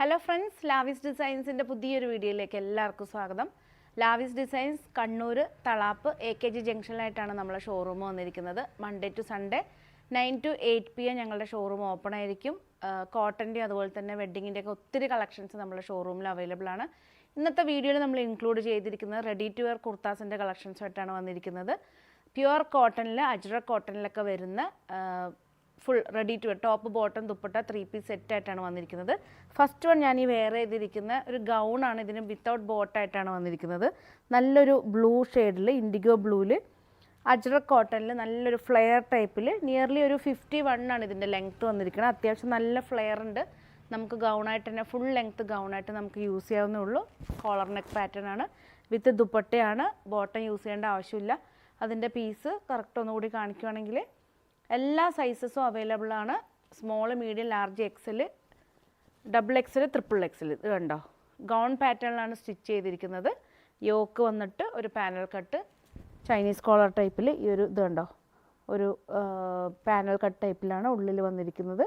Hello friends ലാവിസ് ഡിസൈൻസിന്റെ പുതിയൊരു വീഡിയോയിലേക്ക് എല്ലാവർക്കും സ്വാഗതം. Lavis designs Kannur Thalap A K G ജംഗ്ഷനിലായിട്ടാണ് നമ്മളെ ഷോറൂം വന്നിരിക്കുന്നത്. Monday to Sunday nine to eight P M ഞങ്ങളുടെ ഷോറൂം ഓപ്പൺ ആയിരിക്കും. കോട്ടന്റെ അതുപോലെ തന്നെ വെഡ്ഡിങ്ങിന്റെ ഒക്കെ ഒത്തിരി കളക്ഷൻസ് നമ്മുടെ ഷോറൂമിൽ അവൈലബിൾ ആണ്. ഇന്നത്തെ വീഡിയോയിൽ നമ്മൾ ഇൻക്ലൂഡ് ചെയ്തിരിക്കുന്നത് റെഡി ടു വെയർ കുർത്താസിന്റെ കളക്ഷൻസുമായിട്ടാണ് വന്നിരിക്കുന്നത്. പ്യുവർ കോട്ടണിൽ അജ്ര കോട്ടണിലൊക്കെ വരുന്ന full ready to top bottom dupatta three piece സെറ്റായിട്ടാണ് വന്നിരിക്കുന്നത്. ഫസ്റ്റ് വൺ ഞാൻ ഈ വെയർ ചെയ്തിരിക്കുന്ന ഒരു ആണ് ഇതിന് വിത്തൗട്ട് ബോട്ടായിട്ടാണ് വന്നിരിക്കുന്നത്. നല്ലൊരു ബ്ലൂ ഷെയ്ഡിൽ ഇൻഡിഗോ ബ്ലൂവിൽ അജ്രക് കോട്ടണിൽ നല്ലൊരു ഫ്ലെയർ ടൈപ്പിൽ നിയർലി ഒരു ഫിഫ്റ്റി വൺ ആണ് ഇതിന്റെ ലെങ്ത്ത് വന്നിരിക്കുന്നത്. അത്യാവശ്യം നല്ല ഫ്ലെയർ ഉണ്ട്. നമുക്ക് ഗൗണായിട്ട് തന്നെ ഫുൾ ലെങ്ത്ത് ഗൗണായിട്ട് നമുക്ക് യൂസ് ചെയ്യാവുന്നേ ഉള്ളൂ. കോളർ നെക്ക് പാറ്റേൺ ആണ്. വിത്ത് ദുപ്പട്ടയാണ്. ബോട്ടം യൂസ് ചെയ്യേണ്ട ആവശ്യമില്ല. അതിന്റെ പീസ് കറക്റ്റ് ഒന്നുകൂടി കാണിക്കുകയാണെങ്കിൽ എല്ലാ സൈസസും അവൈലബിൾ ആണ്. Small medium large XL double XL triple XL ഇത് കണ്ടോ? ഗൗൺ പാറ്റേണിലാണ് സ്റ്റിച്ച് ചെയ്തിരിക്കുന്നത്. യോക്ക് വന്നിട്ട് ഒരു പാനൽ കട്ട് ചൈനീസ് കോളർ ടൈപ്പിൽ ഈ ഒരു ഇത് കണ്ടോ? ഒരു പാനൽ കട്ട് ടൈപ്പിലാണ് ഉള്ളിൽ വന്നിരിക്കുന്നത്.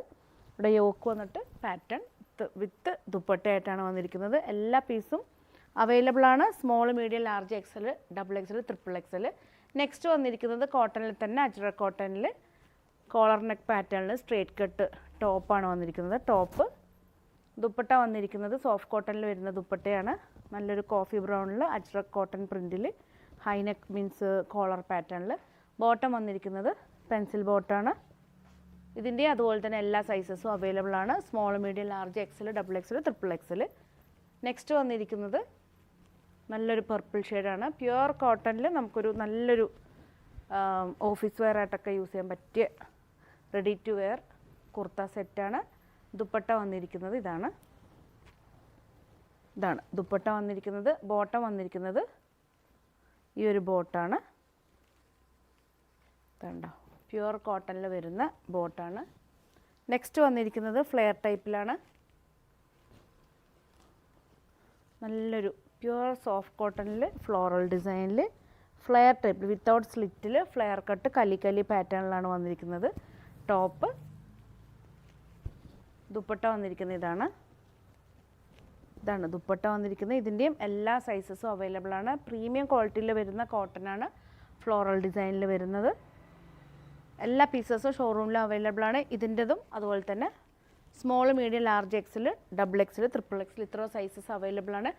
ഇവിടെ യോക്ക് വന്നിട്ട് പാറ്റേൺ വിത്ത് ദുപ്പട്ടയായിട്ടാണ് വന്നിരിക്കുന്നത്. എല്ലാ പീസും അവൈലബിൾ ആണ്. Small medium large XL double XL triple XL next വന്നിരിക്കുന്നത് കോട്ടണിൽ തന്നെ അജ്ര കോട്ടണിൽ കോളർ നെക്ക് പാറ്റേണിൽ സ്ട്രേറ്റ് കട്ട് ടോപ്പാണ് വന്നിരിക്കുന്നത്. ടോപ്പ് ദുപ്പട്ട വന്നിരിക്കുന്നത് സോഫ്റ്റ് കോട്ടണിൽ വരുന്ന ദുപ്പട്ടയാണ്. നല്ലൊരു കോഫി ബ്രൗണിൽ അജ്രക് കോട്ടൺ പ്രിന്റിൽ ഹൈ നെക്ക് മീൻസ് കോളർ പാറ്റേണിൽ ബോട്ടം വന്നിരിക്കുന്നത് പെൻസിൽ ബോട്ടാണ് ഇതിന്റെ അതുപോലെ തന്നെ എല്ലാ സൈസസും അവൈലബിൾ ആണ്. Small medium large XL double XL triple XL next വന്നിരിക്കുന്നത് നല്ലൊരു പർപ്പിൾ ഷെയ്ഡാണ് പ്യുവർ കോട്ടണിൽ നമുക്കൊരു നല്ലൊരു ഓഫീസ് വെയർ ആയിട്ടൊക്കെ യൂസ് ചെയ്യാൻ പറ്റിയ റെഡി ടു വെയർ കുർത്ത സെറ്റാണ് ദുപ്പട്ട വന്നിരിക്കുന്നത് ഇതാണ്. ഇതാണ് ദുപ്പട്ട വന്നിരിക്കുന്നത് ബോട്ടം വന്നിരിക്കുന്നത്. ഈ ഒരു ബോട്ടാണ് കണ്ടോ പ്യുവർ കോട്ടണിൽ വരുന്ന ബോട്ടാണ് നെക്സ്റ്റ് വന്നിരിക്കുന്നത് ഫ്ലെയർ ടൈപ്പിലാണ് നല്ലൊരു പ്യുവർ സോഫ്റ്റ് കോട്ടണിൽ ഫ്ലോറൽ ഡിസൈനിൽ ഫ്ലെയർ ടൈപ്പ് വിത്തൗട്ട് സ്ലിറ്റിൽ ഫ്ലെയർ കട്ട് കലിക്കലി പാറ്റേണിലാണ് വന്നിരിക്കുന്നത്. ടോപ്പ്. ദുപ്പട്ട വന്നിരിക്കുന്ന ഇതാണ്. ഇതാണ് ദുപ്പട്ട വന്നിരിക്കുന്നത്. ഇതിന്റെയും എല്ലാ സൈസസും അവൈലബിൾ ആണ്. പ്രീമിയം ക്വാളിറ്റിയിൽ വരുന്ന കോട്ടൺ ആണ് ഫ്ലോറൽ ഡിസൈനിൽ വരുന്നത്. എല്ലാ പീസസും ഷോറൂമിൽ അവൈലബിൾ ആണ്. ഇതിന്റെതും അതുപോലെ തന്നെ small medium large XL double XL triple XL ഇത്ര സൈസസ് അവൈലബിൾ ആണ്.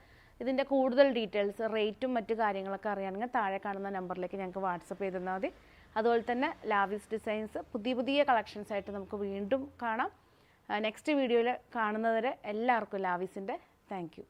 ഇതിന്റെ കൂടുതൽ ഡീറ്റെയിൽസ് റേറ്റും മറ്റു കാര്യങ്ങളൊക്കെ അറിയാണെങ്കിൽ താഴെ കാണുന്ന നമ്പറിലേക്ക് ഞങ്ങൾക്ക് വാട്സപ്പ് ചെയ്ത് തന്നാൽ മതി. അതുപോലെ തന്നെ ലാവിസ് ഡിസൈൻസ് പുതിയ പുതിയ കളക്ഷൻസ് ആയിട്ട് നമുക്ക് വീണ്ടും കാണാം. നെക്സ്റ്റ് വീഡിയോയിൽ കാണുന്നവരെ എല്ലാവർക്കും ലാവിസിന്റെ താങ്ക്